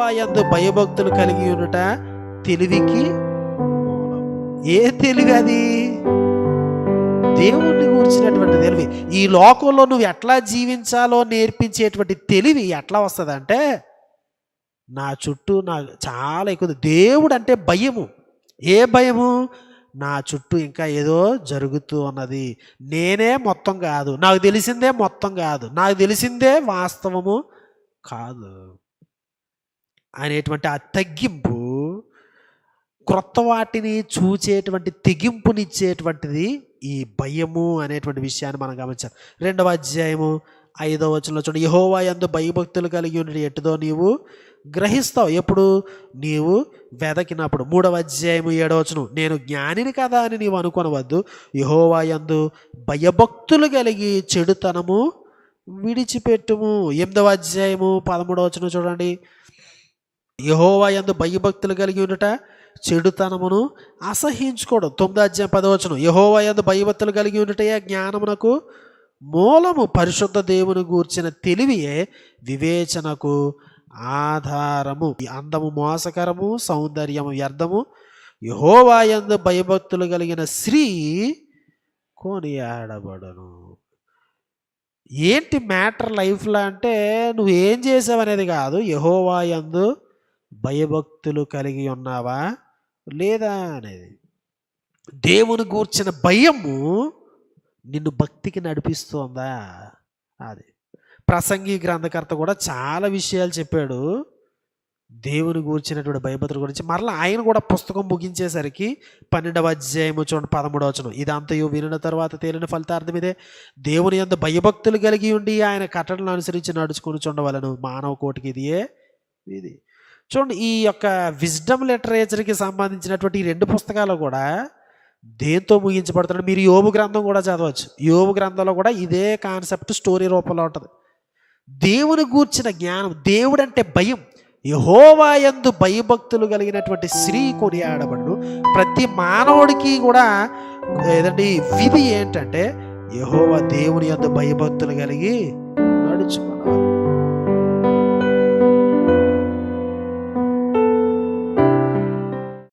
యహోవా యందు భయభక్తులు కలిగి ఉండుట తెలివికి ఏ తెలివి అది? దేవుణ్ణి కూర్చున్నటువంటి తెలివి. ఈ లోకంలో నువ్వు ఎట్లా జీవించాలో నేర్పించేటువంటి తెలివి ఎట్లా వస్తుందంటే నా చుట్టూ నా చాలా ఎక్కువ దేవుడు అంటే భయము. ఏ భయము? నా చుట్టూ ఇంకా ఏదో జరుగుతూ ఉన్నది. నేనే మొత్తం కాదు. నాకు తెలిసిందే మొత్తం కాదు. నాకు తెలిసిందే వాస్తవము కాదు. అనేటువంటి ఆ తగ్గింపు క్రొత్త వాటిని చూచేటువంటి తెగింపునిచ్చేటువంటిది ఈ భయము అనేటువంటి విషయాన్ని మనం గమనించాలి. రెండవ అధ్యాయము ఐదవ వచనంలో చూడండి. యహోవా యందు భయభక్తులు కలిగి ఉండి ఎట్టుదో నీవు గ్రహిస్తావు. ఎప్పుడు? నీవు వెదకినప్పుడు. మూడవ అధ్యాయము ఏడవచనం నేను జ్ఞానిని కదా అని నీవు అనుకొనవద్దు. యహోవా ఎందు భయభక్తులు కలిగి చెడుతనము విడిచిపెట్టుము. ఎనిమిదవ అధ్యాయము పదమూడవ వచనం చూడండి. యహోవా యందు భయభక్తులు కలిగి ఉండుట చెడుతనమును అసహించుకోవడం తొమ్మిది అధ్యాయం పదవచనం యహోవా యందు భయభక్తులు కలిగి ఉండుటయే జ్ఞానమునకు మూలము పరిశుద్ధ దేవుని గూర్చిన తెలివియే వివేచనకు ఆధారము. అందము మోసకరము సౌందర్యము వ్యర్థము. యహోవా యందు భయభక్తులు కలిగిన స్త్రీ కొనియాడబడను. ఏంటి మ్యాటర్ లైఫ్లో అంటే నువ్వు ఏం చేసావు అనేది కాదు. యహోవా యందు భయభక్తులు కలిగి ఉన్నావా లేదా అనేది? దేవుని గూర్చిన భయము నిన్ను భక్తికి నడిపిస్తోందా? అది. ప్రసంగి గ్రంథకర్త కూడా చాలా విషయాలు చెప్పాడు. దేవుని గూర్చినటువంటి భయభక్తుల గురించి. మరలా ఆయన కూడా పుస్తకం ముగించేసరికి పన్నెండవ అధ్యాయము చూడండి పదమూడవ వచనం. ఇదంతయు వినిన తర్వాత తేలిన ఫలితార్థం ఇదే. దేవుని యందు భయభక్తులు కలిగి ఉండి ఆయన కట్టడలను అనుసరించి నడుచుకుని చూడవలను. మానవ కోటికి ఇది ఇది చూడండి ఈ యొక్క విజ్డమ్ లిటరేచర్కి సంబంధించినటువంటి ఈ రెండు పుస్తకాలు కూడా దేంతో ముగించబడుతున్నాడు మీరు యోగు గ్రంథం కూడా చదవచ్చు. యోగు గ్రంథంలో కూడా ఇదే కాన్సెప్ట్ స్టోరీ రూపంలో ఉంటుంది. దేవుని గూర్చిన జ్ఞానం దేవుడు అంటే భయం యహోవాయందు భయభక్తులు కలిగినటువంటి స్త్రీ కొనియాడబడు ప్రతి మానవుడికి కూడా ఏదండి విధి ఏంటంటే యహోవా దేవుని యందు భయభక్తులు కలిగి